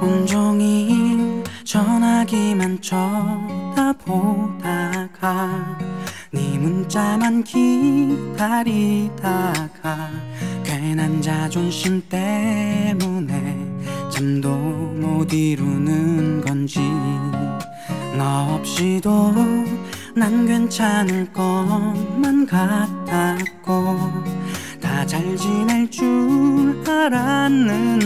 온종일 전화기만 쳐다보다가 네 문자만 기다리다가 괜한 자존심 때문에 잠도 못 이루는 건지 너 없이도 난 괜찮을 것만 같았고 다 잘 지낼 줄 알았는데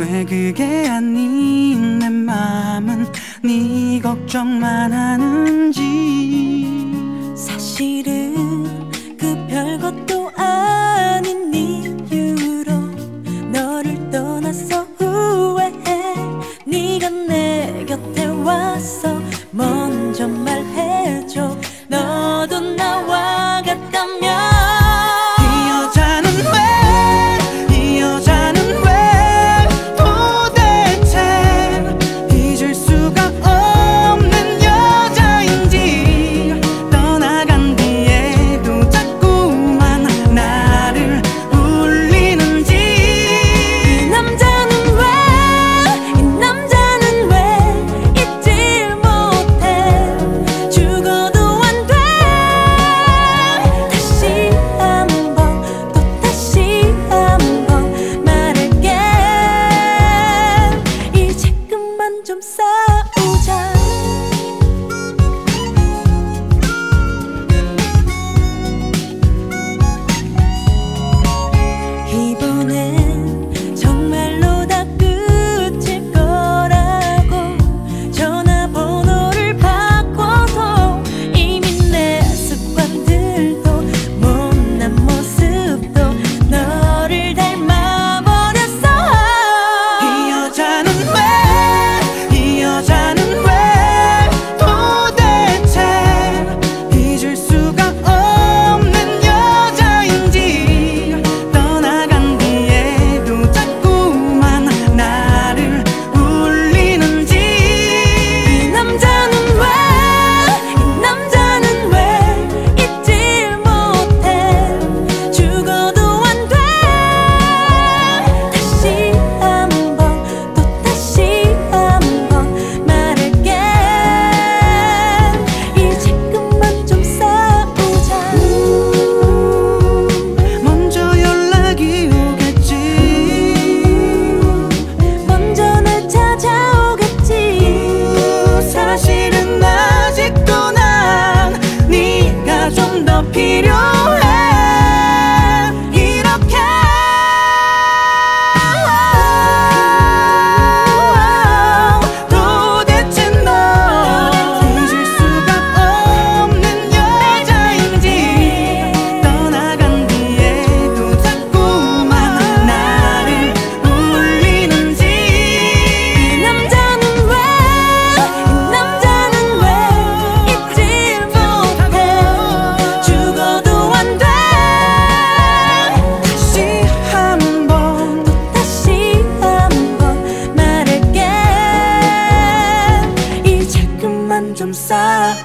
왜 그게 아닌 내 맘은 네 걱정만 하는지. 사실은 그 별것도 아닌 이유로 너를 떠나서 후회해. 네가 내 곁에 와서 먼저 말해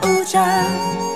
无价。